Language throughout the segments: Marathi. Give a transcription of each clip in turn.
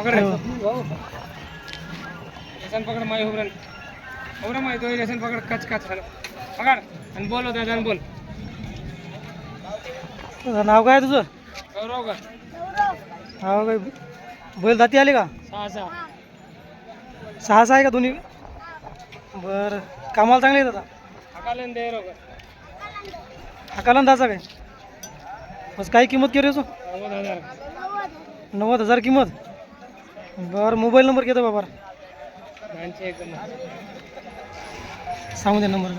पकड. लेसन पकड माई होबरन होबरन माई दोन लेसन पकड. कच कच हॅलो पकड. आणि बोल होता आणि बोल. तुझं नाव काय तुझं? गौरव का? नाव काय? बैल दाती आले का? सहा सहा सहा सहा आहे का दोन्ही? बरं. कामाला चांगले आता? हकालन दे रो का? हाकाला दाचा काय? बस काय किंमत केली असो नव्वद हजार. नव्वद हजार किंमत? बरं मोबाईल नंबर घेतो बाबा. सांगू दे नंबर.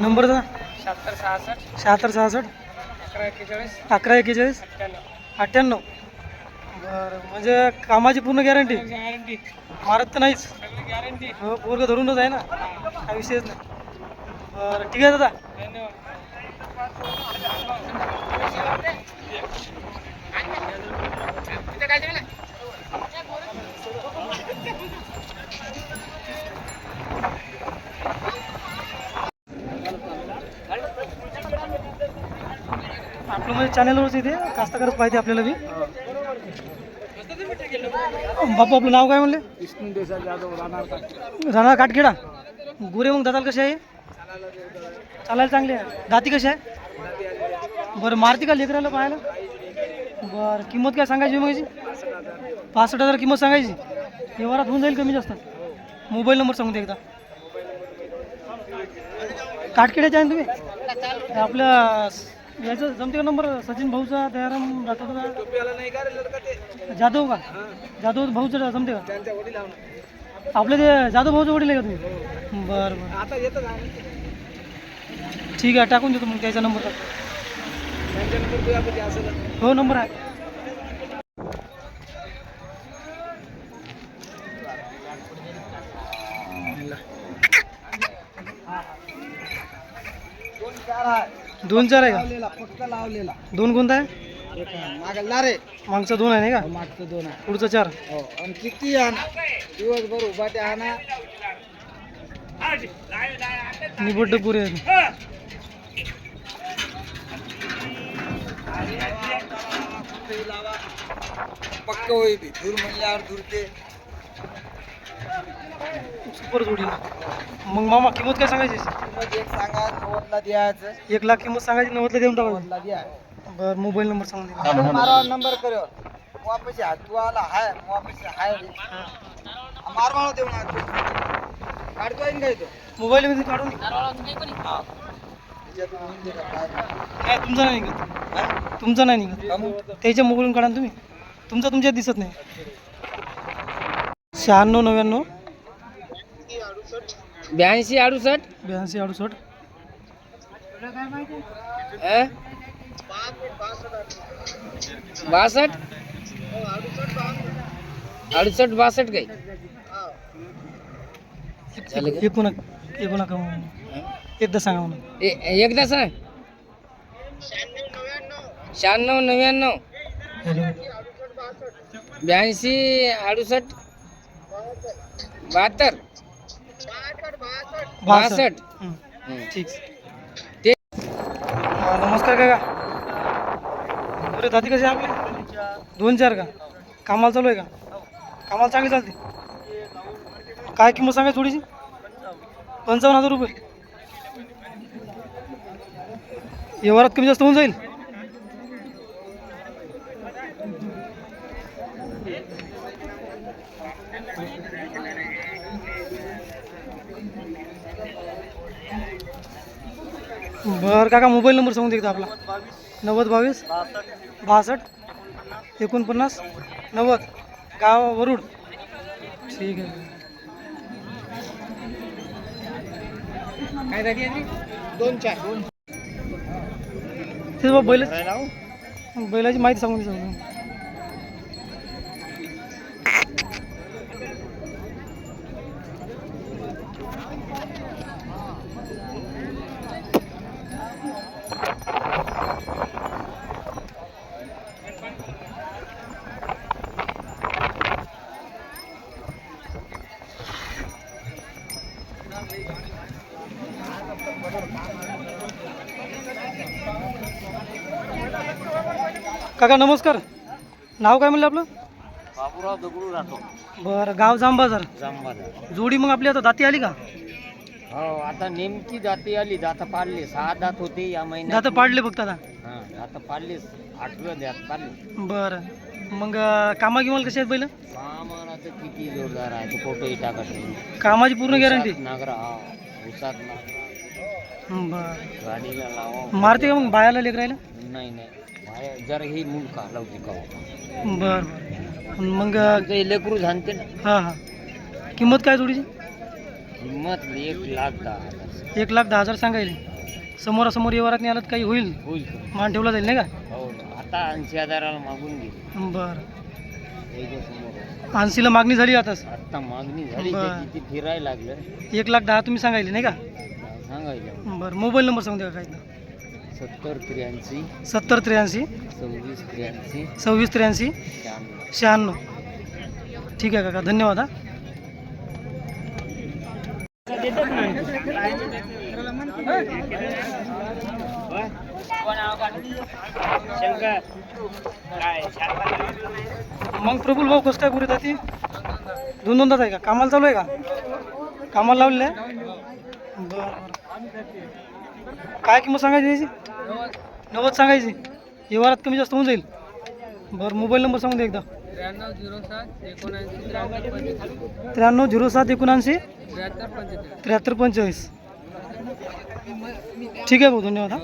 नंबर दा? शहात्तर सहासष्ट. शहात्तर सहासष्ट अकरा एक्केचाळीस. अकरा एक्केचाळीस अठ्ठ्याण्णव. बरं म्हणजे कामाची पूर्ण गॅरंटी गॅरंटी मारत तर नाहीच. गॅरंटी हो पोरग धरूनच आहे ना. काही विषयच नाही. बरं ठीक आहे दादा. धन्यवाद आपलं म्हणजे चॅनलवरच इथे कास्तकारच पाहिजे आपल्याला बी. बापू आपलं नाव काय म्हणले? विष्णू देसाई जाधव राहणार राणा काटखेडा. गुरे मग दादाल कसे आहे? चालायला चांगले आहे. दाती कशी आहे? बरं मारती का लेकराला पाहायला? बरं किंमत काय सांगायची मग याची? पासष्ट हजार किंमत सांगायची. व्यवहारात होऊन जाईल कमी जास्त. मोबाईल नंबर सांगून दे एकदा. काटकिड्याचे आहे ना तुम्ही? आपल्या याचं जमते का नंबर? सचिन भाऊचा दयाराम जाधवचा जाधव का? जाधव भाऊचा जमते का? आपले ते जाधव भाऊचे वडील आहे का तुम्ही? बरं बरं. ठीक आहे टाकून देतो मग त्याचा नंबर. हो नंबर आहे. आहे दोन चार आहे का? फक्त लावलेला. दोन कोणता आहे? मागला रे. मागचा दोन आहे नाही का? मागचं दोन आहे. पुढचा चार. हो आणि किती आणा? दिवसभर उभा ते आणा. निबड्ड पुरे. पक्क होई दूर म्हणल्यावर दूर ते. सुपर जोडी मग मामा किंमत काय सांगायची? किंमत एक सांगा नव्वदला द्यायचं. एक लाख किंमत सांगायची नव्वदला देऊन टाकायची नव्वदला द्या. बरं मोबाईल नंबर सांगून दे. मारवा नंबर करो. वापस हात तू आला हाय वापस हाय. रे मारवाळो देऊ ना तू काढतो येईन काय तो? मोबाईल मध्ये काढून दे. त्याच्यातून होऊन दे का काय? नाही तुमचा नाही निघत. तुमचा नाही निघत. का मग? त्याच्या मोबाईलून काढा ना तुम्ही. तुमचा तुमच्यात दिसत नाही. शहाण्णव नव्याण्णव ब्याऐंशी अडुसष्ट ब्याऐंशी अडुसष्ट बासष्ट अडुसष्ट बासष्ट काही एकूण एकूण कमा एकदा सांगा म्हणून एकदा सांग शहाण्णव नव्याण्णव हॅलो। ब्याऐंशी अडुसष्ट बहात्तर। बासष्ट. ठीक ते नमस्कार काका. बरे दादी कसे आपले? दोन चार का? कामाला चालू आहे का? कामाला चांगली चालते. काय किंमत सांगा थोडीशी? पंचावन्न हजार रुपये. व्यवहारात कमी जास्त होऊन जाईल. बरं काका मोबाईल नंबर सांगून दे एकदा आपला. नव्वद बावीस बासष्ट एकोणपन्नास नव्वद. गाव वरुड. ठीक आहे. काय झाली? दोन चार. दोन ते बैल बैलाची माहिती सांगून दे काका नमस्कार. नाव काय म्हणलं आपलं? बाबूराव दगडू राहतो बरं गाव जांबाजार जोडी मग आपली आता दाती आली का? हो आता नेमकी जाती आली दात पाडली. सहा दात होते या महिन्यात. दात पाडले फक्त आता? दात पाडले पाडली दात पाडली. बर. मग कामा गिमाल कशी आहेत पहिलं सामानाचं किती जोरदार आहे तो फोटो टाकत कामाची पूर्ण गॅरंटी? नागरा हा उसात नागरा. बरं. गाडीला लावा मारते का मग? बायाला लेकरायला? नाही नाही. बाहेर जरा ही मुलका लावते का बरं बरं. मग ते लेकरू झानते ना. हां हां. किंमत काय जोडीची? किंमत एक लाख दहा हजार. एक लाख दहा हजार सांगायले. समोरासमोर व्यवहारात नाही आलं तर काही होईल? होईल. मान ठेवला जाईल नाही का? हो आता ऐंशी हजाराला मागून घे. बरं. त्याच्यासमोर ऐंशीला मागणी झाली आताच. आता मागणी झाली बरं. त्याची ती फिरायला लागलं. एक लाख दहा तुम्ही सांगायले नाही का? सांगायला बरं मोबाईल नंबर सांगू द्या काही सत्तर त्र्याऐंशी. सत्तर त्र्याऐंशी. सव्वीस त्र्याऐंशी. सव्वीस त्र्याऐंशी. शहाण्णव. शहाण्णव. ठीक आहे काका धन्यवाद हा. मग प्रफुल भाऊ कसं काय पुरे जाते दोन दोन तास आहे का? कामाला चालू आहे का? कामाला लावलेलं आहे? बरं बरं. काय किंमत सांगायची याची नव्वद सांगायची. व्यवहारात कमी जास्त होऊन जाईल. बरं मोबाईल नंबर सांगून द्या एकदा. त्र्याण्णव झिरो सात एकोणऐंशी त्र्याण्णव झिरो सात एकोणऐंशी त्र्याहत्तर पंचेचाळीस त्र्याहत्तर पंचेचाळीस. ठीक आहे भाऊ धन्यवाद हा.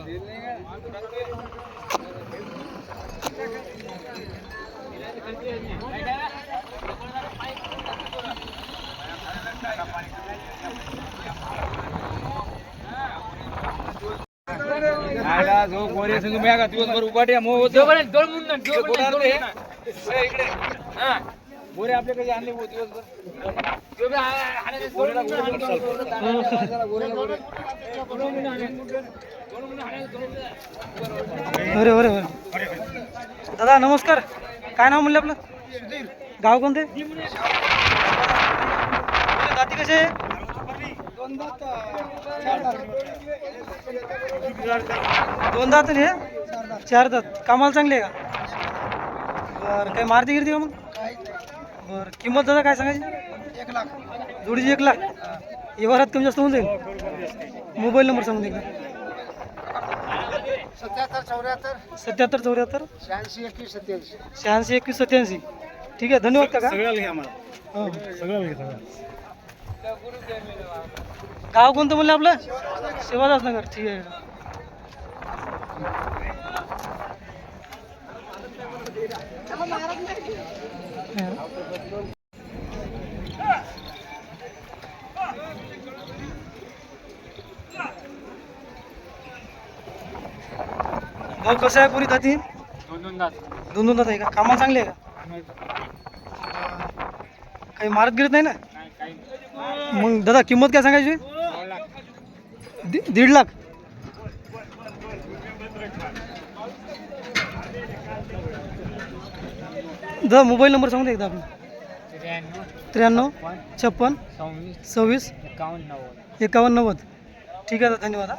जो गोरे संग मी का? दिवसभर उभाट्या मो होतो. दोन मुंडन इकडे हा. गोरे आपल्याकडे आणले हो दिवसभर अरे अरे अरे. दादा नमस्कार. काय नाव म्हणलं आपलं? गाव कोणते? जाती कसे दोन दात आणि हे चार दात. कामाला चांगले आहे का? बरं काही मारती गिरती का मग? बरं किंमत दादा काय सांगायची? एक लाख जोडीची एक लाख. व्यवहारात कमी जास्त होऊन जाईल. मोबाईल नंबर सांगून एकदा. सत्याहत्तर चौऱ्याहत्तर. सत्याहत्तर चौऱ्याहत्तर. शहाऐंशी एकवीस सत्याऐंशी. शहाऐंशी एकवीस सत्याऐंशी. ठीक आहे धन्यवाद काका. हो. गाव कोणतं म्हणलं आपलं? शिवादास नगर ठीक आहे. भाऊ कसं आहे पुरी जाती दोन दोन दात दोन दोन दात आहे का? कामाला चांगले आहे का? काही मारत गिरत नाही ना मग दादा किंमत काय सांगायची? दि- दीड लाख. दादा मोबाईल नंबर सांगू दे एकदा आपण त्र्याण्णव छप्पन सव्वीस सव्वीस एकावन्न नव्वद. एकावन्न नव्वद. ठीक आहे दादा धन्यवाद